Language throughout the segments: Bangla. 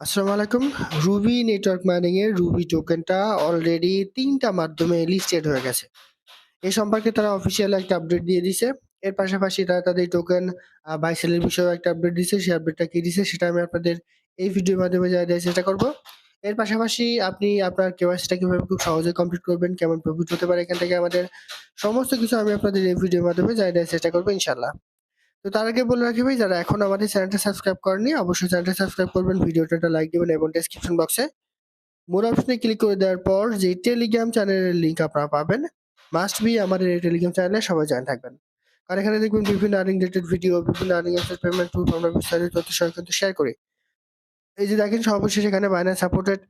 আসসালামু আলাইকুম। রুবি নেটওয়ার্ক মাইনিং এর রুবি টোকেনটা অলরেডি ৩ টা মাধ্যমে লিস্টেড হয়ে গেছে। এ সম্পর্কে তারা অফিসিয়াল একটা আপডেট দিয়ে দিছে। এর পাশাপাশি তারা তাদের টোকেন বাই সেল এর বিষয়েও একটা আপডেট দিছে। সেই আপডেটটা কি দিছে সেটা আমি আপনাদের এই ভিডিওর মাধ্যমে জানিয়ে দেওয়ার চেষ্টা করব। এর পাশাপাশি আপনি আপনার কেওয়াইসিটা কীভাবে খুব সহজে কমপ্লিট করবেন, কেমন প্রফিট হতে পারে এখান থেকে আমাদের সমস্ত কিছু আমি আপনাদের এই ভিডিওর মাধ্যমে জানিয়ে দেওয়ার চেষ্টা করব ইনশাআল্লাহ। তো তার আগে বলে রাখি ভাই যারা এখনও আমাদের চ্যানেলটা সাবস্ক্রাইব করেননি অবশ্যই চ্যানেলটা সাবস্ক্রাইব করবেন, ভিডিওটা লাইক দিবেন এবং ডেসক্রিপশন বক্সে মোর অপশনে ক্লিক করে দেওয়ার পর যে টেলিগ্রাম চ্যানেলের লিংক আপনারা পাবেন মাস্ট বি আমাদের এই টেলিগ্রাম চ্যানেলে সবাই জয়েন থাকবেন। কারণ এখানে দেখবেন বিভিন্ন আর্নিং রিলেটেড ভিডিও, বিভিন্ন আর্নিং পেমেন্ট প্রুফ আমরা বিস্তারিত তথ্য সহ কিন্তু শেয়ার করি। এই যে দেখেন সর্বশেষ এখানে বাইন্যান্স সাপোর্টেড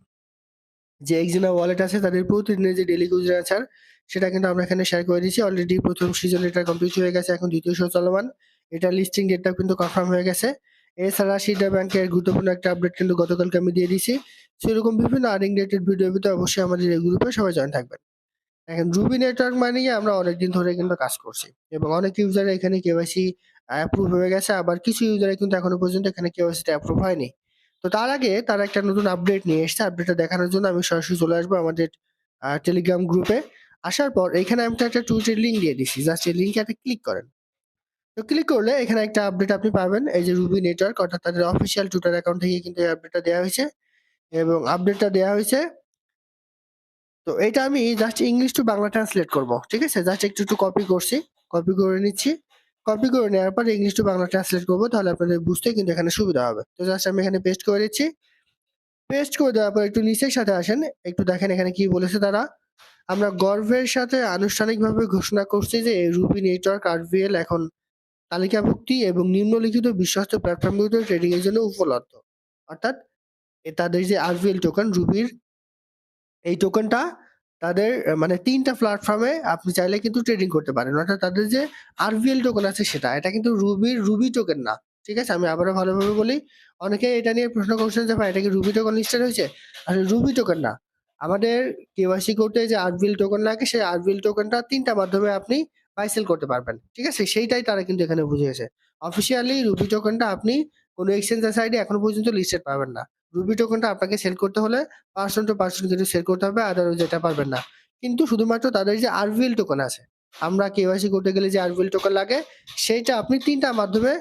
যে এক্সিনা ওয়ালেট আছে তাদের প্রতিদিনের যে ডেইলি ইউজার আনসার সেটা কিন্তু আমরা এখানে শেয়ার করে দিয়েছি। অলরেডি প্রথম সিজন এটা কমপ্লিট হয়ে গেছে। এখন দ্বিতীয় শো চলমান। এটার লিস্টিং ডেটটাও কিন্তু কনফার্ম হয়ে গেছে। এছাড়া সিডা ব্যাংকের গুরুত্বপূর্ণ একটা আপডেট কিন্তু গতকালকে আমি দিয়ে দিয়েছি। সেরকম বিভিন্ন আর্নিং রিলেটেড ভিডিওর ভিতরে অবশ্যই আমাদের এই গ্রুপে সবাই জয়েন থাকবেন। এখন রুবি নেটওয়ার্ক মাইনিং এ আমরা অনেকদিন ধরে কিন্তু কাজ করছি এবং অনেক ইউজার এখানে কেওয়াইসি অ্যাপ্রুভ হয়ে গেছে আবার কিছু ইউজার কিন্তু এখনও পর্যন্ত এখানে কেওয়াইসিটা অ্যাপ্রুভ হয়নি। তো তার আগে তারা একটা নতুন আপডেট নিয়ে এসেছে। আপডেটটা দেখানোর জন্য আমি সরাসরি চলে আসব আমাদের টেলিগ্রাম গ্রুপে। আসার পর এখানে আমি একটা টুইটের লিঙ্ক দিয়ে দিচ্ছি জাস্ট এই লিংকে একটা ক্লিক করেন। তো ক্লিক করলে এখানে একটা আপডেট আপনি পাবেন। এই যে রুবি নেটওয়ার্ক অর্থাৎ তাদের অফিসিয়াল টুইটার অ্যাকাউন্ট থেকে কিন্তু এই আপডেটটা দেওয়া হয়েছে এবং আপডেটটা দেওয়া হয়েছে তো এটা আমি just English to Bangla translate করব। ঠিক আছে? জাস্ট একটু, একটু কপি করছি। কপি করে নিচ্ছি। কপি করে নেওয়ার পর ইংলিশ টু বাংলা ট্রান্সলেট করব তাহলে আপনাদের বুঝতে কিন্তু এখানে সুবিধা হবে। তো জাস্ট আমি এখানে পেস্ট করে দিচ্ছি। পেস্ট করে দেওয়ার পর একটু নিচের সাথে আসেন। একটু দেখেন এখানে কি বলেছে তারা। আমরা গর্বের সাথে আনুষ্ঠানিকভাবে ঘোষণা করছি যে রুবি নেটওয়ার্ক আরভিএল এখন তালিকাভুক্তি এবং নিম্নলিখিত বিশ্বস্ত প্ল্যাটফর্মগুলোতে ট্রেডিং এর জন্য উপলব্ধ। অর্থাৎ এ তাদের যে আরভিএল টোকেন রুবির এই টোকেনটা তাদের মানে তিনটা প্ল্যাটফর্মে আপনি চাইলে কিন্তু ট্রেডিং করতে পারেন। অর্থাৎ তাদের যে আরভিএল টোকেন আছে সেটা। এটা কিন্তু রুবির রুবি টোকেন না। ঠিক আছে? আমি আবারও ভালোভাবে বলি। অনেকে এটা নিয়ে প্রশ্ন করছেন যে, ভাই, এটা কি রুবি টোকেন লিস্টেড হয়েছে? আসলে রুবি টোকেন না। আমাদের কেওয়াইসি করতে যে আরভিএল টোকেন লাগে, সেই আরভিএল টোকেনটা তিনটা মাধ্যমে আপনি বাই সেল করতে পারবেন। ঠিক আছে? সেইটাই তারা কিন্তু এখানে বুঝিয়েছে। অফিসিয়ালি রুবি টোকেনটা আপনি কোনো এক্সচেঞ্জের সাইডে এখনও পর্যন্ত লিস্টেড পাবেন না। রুবি টোকেনটা আপনাকে সেল করতে হলে পারসন টু পারসন কিন্তু সেল করতে হবে আদারওয়াইজ এটা পারবেন না। কিন্তু শুধুমাত্র তাদের যে আরভিএল টোকেন আছে। আমরা কেওয়াইসি করতে গেলে যে আরভিএল টোকেন লাগে সেইটা আপনি তিনটা মাধ্যমে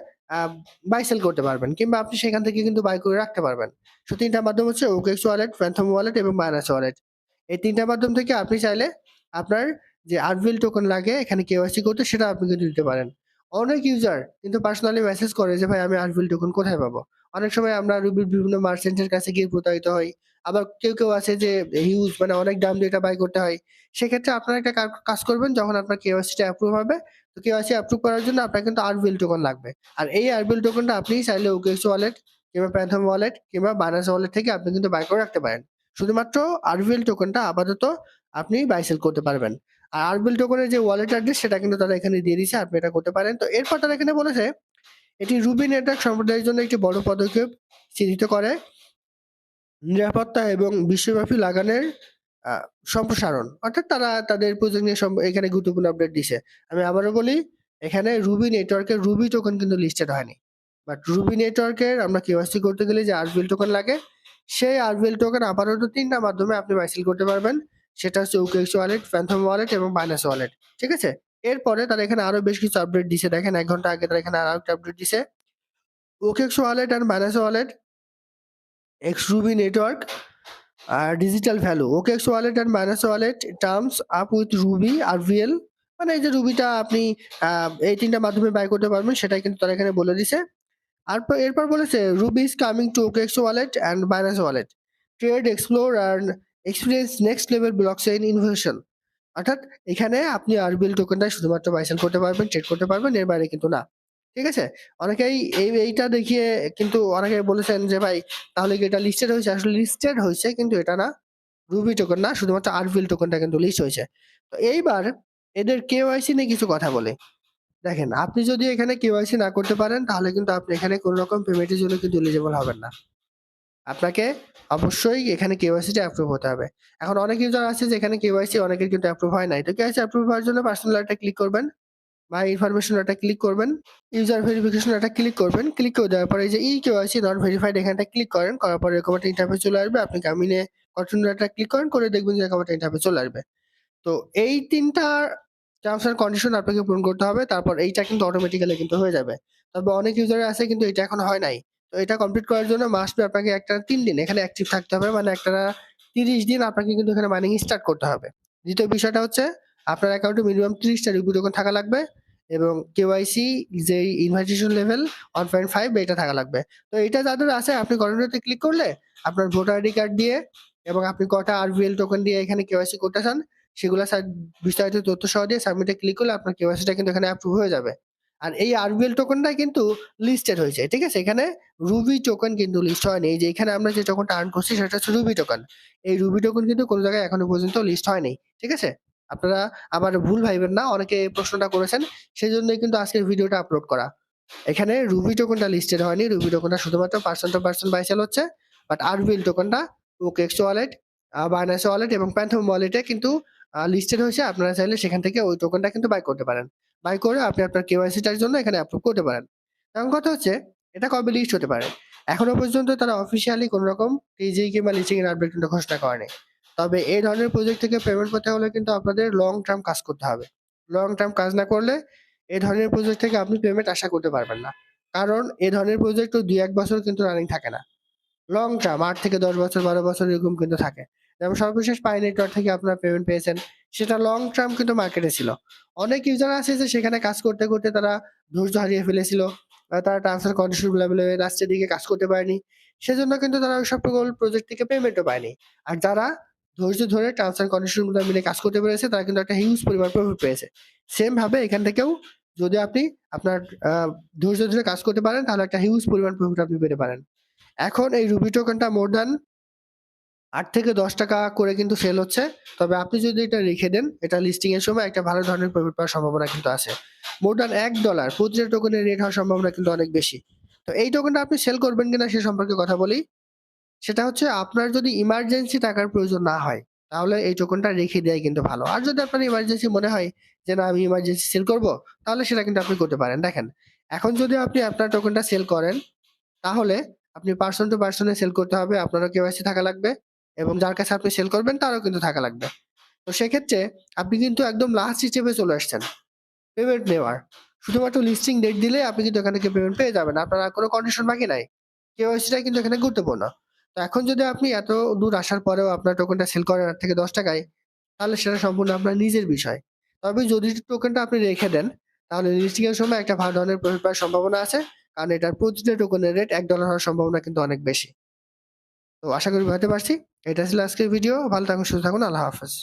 বাই সেল করতে পারবেন কিংবা আপনি সেখান থেকে কিন্তু বাই করে রাখতে পারবেন। সো ৩ টার মাধ্যম হচ্ছে OKX ওয়ালেট, Phantom ওয়ালেট এবং Binance ওয়ালেট। এই ৩ টার মাধ্যম থেকে আপনি চাইলে আপনার যে আরভিএল টোকন লাগে এখানে কেওয়াইসি করতে সেটা আপনি কিন্তু দিতে পারেন। অনেক ইউজার কিন্তু পার্সোনালি মেসেজ করে যে ভাই আমি আরভিএল টোকেন কোথায় পাবো? অনেক সময় আমরা রুবির বিভিন্ন মার্চেন্টের কাছে গিয়ে প্রতারিত হই। আবার কেউ, কেউ আছে যে হিউজ মানে অনেক দাম দিয়ে এটা বাই করতে হয়। সেক্ষেত্রে আপনারা একটা কাজ করবেন যখন আপনার কেওয়াইসিটা অ্যাপ্রুভ হবে তো কেওয়াইসি অ্যাপ্রুভ করার জন্য আপনার কিন্তু আরভিএল টোকন লাগবে। আর এই আরভিএল টোকনটা আপনি চাইলে OKX ওয়ালেট কিংবা Phantom ওয়ালেট কিংবা বানাস ওয়ালেট থেকে আপনি কিন্তু বাই করে রাখতে পারেন। শুধুমাত্র আরভিএল টোকনটা আপাতত আপনি বাই সেল করতে পারবেন। আর আরভিএল টোকেনের যে ওয়ালেট অ্যাড্রেস সেটা কিন্তু তারা এখানে দিয়ে দিয়েছে। আপনি এটা করতে পারেন। তো এরপর তারা এখানে বলেছে, এটি রুবি নেটওয়ার্ক সম্প্রদায়ের জন্য একটি বড় পদক্ষেপ চিহ্নিত করে। নিরাপত্তা এবং বিশ্বব্যাপী লাগানের সম্প্রসারণ। অর্থাৎ তারা তাদের প্রজেক্ট নিয়ে এখানে গুরুত্বপূর্ণ আপডেট দিছে। আমি আবারও বলি, এখানে রুবি নেটওয়ার্কের রুবি টোকেন কিন্তু লিস্টেড হয়নি। বাট রুবি নেটওয়ার্কের আমরা কেওয়াইসি করতে গেলে যে আরভিএল টোকেন লাগে, সেই আরভিএল টোকেন আপাতত ৩ টা মাধ্যমে আপনি বাইসেল করতে পারবেন। সেটা হচ্ছে OKX ওয়ালেট, Phantom ওয়ালেট এবং Binance ওয়ালেট। ঠিক আছে? এরপরে তারা এখানে আরও বেশ কিছু আপডেট দিছে। দেখেন এক ঘণ্টা আগে তারা এখানে আরেকটা আপডেট দিছে। OKX wallet and Binance wallet X ruby network R digital value OKX wallet and Binance wallet teams up with ruby RVL মানে এই যে রুবিটা আপনি এই ৩ টা মাধ্যমে বাই করতে পারবেন সেটাই কিন্তু তারা এখানে বলে দিছে। আরপর এরপর বলেছে ruby is coming to OKX wallet and Binance wallet. Trade explore and experience next level blockchain innovation. অর্থাৎ এখানে আপনি আরভিএল টোকেনটাই শুধুমাত্র বাইসেল করতে পারবেন, ট্রেড করতে পারবেন এর বাইরে কিন্তু না। ঠিক আছে? অনেকেই এই এইটা দেখিয়ে কিন্তু অনেকে বলেছেন যে ভাই তাহলে কি এটা লিস্টেড হয়েছে? আসলে লিস্টেড হয়েছে কিন্তু এটা না। রুবি টোকেন না শুধুমাত্র আরভিএল টোকেনটা কিন্তু লিস্ট হয়েছে। তো এইবার এদের কেওয়াইসি নিয়ে কিছু কথা বলে দেখেন আপনি যদি এখানে কেওয়াইসি না করতে পারেন তাহলে কিন্তু আপনি এখানে কোনো রকম পেমেন্টের জন্য কিন্তু এলিজিবল হবেন না। আপনাকে অবশ্যই এখানে কেওয়াইসিটা অ্যাপ্রুভ হতে হবে। এখন অনেক ইউজার আছে যেখানে কেওয়াইসি অনেকের কিন্তু অ্যাপ্রুভ হয় নাই। তো কেওয়াইসি অ্যাপ্রুভ হওয়ার জন্য পার্সোনাল একটা ক্লিক করবেন। বা ইনফরমেশন এটা ক্লিক করবেন ইউজার ভেরিফিকেশন এটা ক্লিক করবেন ক্লিক করে দেওয়ার পরে যে ই কেওয়াইসি নট ভেরিফাইড এখানটা ক্লিক করেন, করার পরে এরকম একটা ইন্টারফেস চলে আসবে আপনি কামিনে কন্টিনিউ এটা ক্লিক করেন, করে দেখবেন যে এরকম একটা ইন্টারফেস চলে আসবে তো এই তিনটা টার্মস এন্ড কন্ডিশন আপনাকে পূরণ করতে হবে, তারপর এইটা কিন্তু অটোমেটিক্যালি কিন্তু হয়ে যাবে তবে অনেক ইউজার আছে কিন্তু এটা এখন হয় নাই তো এটা কমপ্লিট করার জন্য মাস্ট আপনাকে একটা তিন দিন এখানে অ্যাক্টিভ থাকতে হবে। মানে একটা তিরিশ দিন আপনাকে কিন্তু এখানে মাইনিং স্টার্ট করতে হবে। দ্বিতীয় বিষয়টা হচ্ছে, আপনার অ্যাকাউন্টে মিনিমাম তিরিশটা রিভিউ টোকেন থাকা লাগবে এবং কেওয়াইসি যে invitation level one point five এটা থাকা লাগবে। তো এটা যাদের আছে, আপনি কন্টিনিউতে ক্লিক করলে আপনার ভোটার আইডি কার্ড দিয়ে এবং আপনি কটা আরভিএল টোকেন দিয়ে এখানে কেওয়াইসি করতে চান, সেগুলো বিস্তারিত তথ্য সহ দিয়ে সাবমিটে ক্লিক করলে আপনার কেওয়াইসিটা কিন্তু এখানে অ্যাপ্রুভ হয়ে যাবে। আর এই আরবিএল টোকেনটা কিন্তু লিস্টেড হয়েছে, ঠিক আছে? এখানে রুবি টোকেন কিন্তু লিস্ট হয়নি। যে এখানে আমরা যে টোকেনটা আর্ন করছি সেটা হচ্ছে রুবি টোকেন এই রুবি টোকেন কিন্তু কোনো জায়গায় এখনও পর্যন্ত লিস্ট হয়নি, ঠিক আছে? আপনারা আবার ভুল ভাইবেন না, অনেকে প্রশ্নটা করেছেন সেই জন্যই কিন্তু আজকের ভিডিওটা আপলোড করা। এখানে রুবি টোকেনটা লিস্টেড হয়নি রুবি টোকেনটা শুধুমাত্র পার্সন টু পার্সন বাইসেল হচ্ছে বাট আরবিএল টোকেনটা ওকেক্স ওয়ালেট বাইনাস ওয়ালেট এবং প্যান্থম ওয়ালেটে কিন্তু লিস্টেড হয়েছে। আপনারা চাইলে সেখান থেকে ওই টোকেনটা কিন্তু বাই করতে পারেন। বাই করে আপনি আপনার কেওয়াইসিটার জন্য এখানে অ্যাপ্রুভ করতে পারেন। এখন কথা হচ্ছে, এটা কবে লিস্ট হতে পারে? এখনও পর্যন্ত তারা অফিসিয়ালি কোনো রকম টিজি কিংবা লিস্টিং এর আপডেট কিন্তু ঘোষণা করেনি। তবে এই ধরনের প্রজেক্ট থেকে পেমেন্ট করতে হলে কিন্তু আপনাদের লং টার্ম কাজ করতে হবে। লং টার্ম কাজ না করলে এই ধরনের প্রজেক্ট থেকে আপনি পেমেন্ট আশা করতে পারবেন না। কারণ এই ধরনের প্রজেক্ট দুই এক বছর কিন্তু রানিং থাকে না। লং টার্ম আট থেকে দশ বছর, বারো বছর এরকম কিন্তু থাকে। যেমন সর্বশেষ পাই নেটওয়ার্ক থেকে আপনারা পেমেন্ট পেয়েছেন। সেটা লং টার্ম কিন্তু মার্কেটে ছিল। অনেক ইউজার আছে যে সেখানে কাজ করতে করতে তারা ধৈর্য হারিয়ে ফেলেছিল। তারা ট্রান্সফার কন্ডিশন লেভেলে লাস্টের দিকে কাজ করতে পারেনি। সেজন্য কিন্তু তারা ওই সব প্রজেক্ট থেকে পেমেন্টও পায়নি। আর যারা ধৈর্য ধরে ট্রান্সফার কন্ডিশন মিলে কাজ করতে পেরেছে, তারা কিন্তু একটা হিউজ পরিমাণ প্রফিট পেয়েছে। সেম ভাবে এখান থেকেও যদি আপনি আপনার ধৈর্য ধরে কাজ করতে পারেন, তাহলে একটা হিউজ পরিমাণ প্রফিট আপনি পেতে পারেন। এখন এই রুবি টোকেনটা মোর দ্যান আট থেকে দশ টাকা করে কিন্তু সেল হচ্ছে। তবে আপনি যদি এটা রেখে দেন, এটা লিস্টিং এর সময় একটা ভালো ধরনের প্রফিট পাওয়ার সম্ভাবনা কিন্তু আছে। মোর দ্যান এক ডলার প্রতিটা টোকেনের রেট হওয়ার সম্ভাবনা কিন্তু অনেক বেশি। তো এই টোকেনটা আপনি সেল করবেন কিনা সে সম্পর্কে কথা বলি। সেটা হচ্ছে আপনার যদি ইমার্জেন্সি টাকার প্রয়োজন না হয়, তাহলে এই টোকেনটা রেখে দেয় কিন্তু ভালো। আর যদি আপনার ইমার্জেন্সি মনে হয় যে, না, আমি ইমার্জেন্সি সেল করব তাহলে সেটা কিন্তু আপনি করতে পারেন। দেখেন, এখন যদি আপনি আপনার টোকেনটা সেল করেন, তাহলে আপনি পার্সন টু পার্সনে সেল করতে হবে। আপনারও কেওয়াইসি থাকা লাগবে। এবং যার কাছে আপনি সেল করবেন, তারও কিন্তু থাকা লাগবে। তো সেক্ষেত্রে আপনি কিন্তু একদম লাস্ট হিসেবে চলে আসছেন। পেমেন্ট নেওয়ার। শুধুমাত্র লিস্টিং ডেট দিলে আপনি কিন্তু এখান পেমেন্ট পেয়ে যাবেন। আপনার আর কোনো কন্ডিশন বাকি নাই। কেওয়াইসিটা কিন্তু এখানে গুরুত্বপূর্ণ। তো এখন যদি আপনি এত দূর আসার পরেও আপনার টোকেনটা সেল করেন আট থেকে দশ টাকায়, তাহলে সেটা সম্পূর্ণ আপনার নিজের বিষয়। তবে যদি টোকেনটা আপনি রেখে দেন, তাহলে লিস্টিং এর সময় একটা ভালো ধরনের প্রফিট পাওয়ার সম্ভাবনা আছে। কারণ এটার প্রতিটা টোকেনের রেট এক ডলার হওয়ার সম্ভাবনা কিন্তু অনেক বেশি। তো আশা করি বুঝতে পারছি। এটা ছিল আজকের ভিডিও ভালো থাকুন, সুস্থ থাকুন। আল্লাহ হাফেজ।